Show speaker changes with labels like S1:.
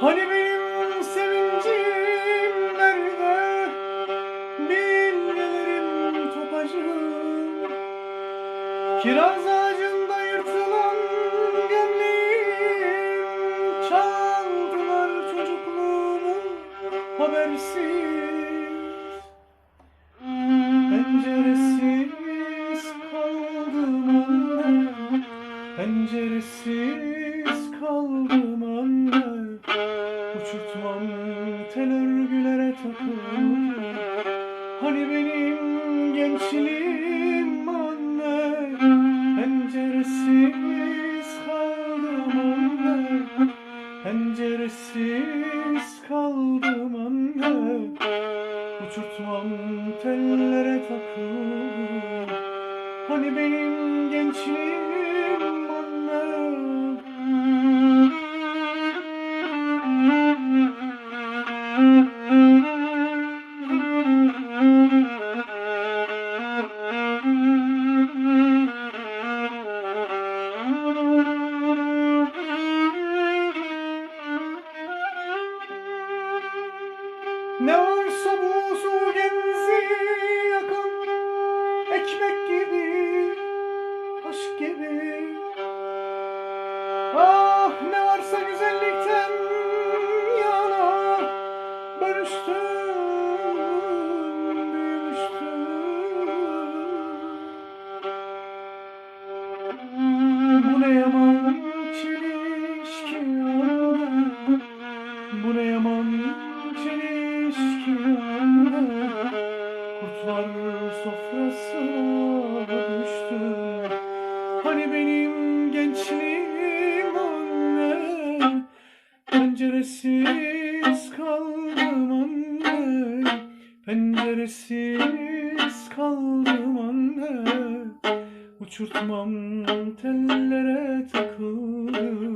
S1: Hani benim sevincim nerede? Bilgelerim topacım Kiraz ağacında yırtılan gömleğim Çaldılar çocukluğumu habersiz Penceresiz kaldım Penceresiz Uçurtmam tel örgülere takıldı Hani benim gençliğim anne Penceresiz kaldım anne. Penceresiz kaldım anne. Uçurtmam tellere takıldı Hani benim gençliğim anne Ne varsa bu su genzi yakan Ekmek gibi, aşk gibi. Ah ne varsa güzellikten yana Bölüştüm, büyümüştüm anne Kurtlar sofrasına düştüm Hani benim gençliğim anne Penceresiz kaldım anne. Penceresiz kaldım anne. Uçurtmam tellere takıldı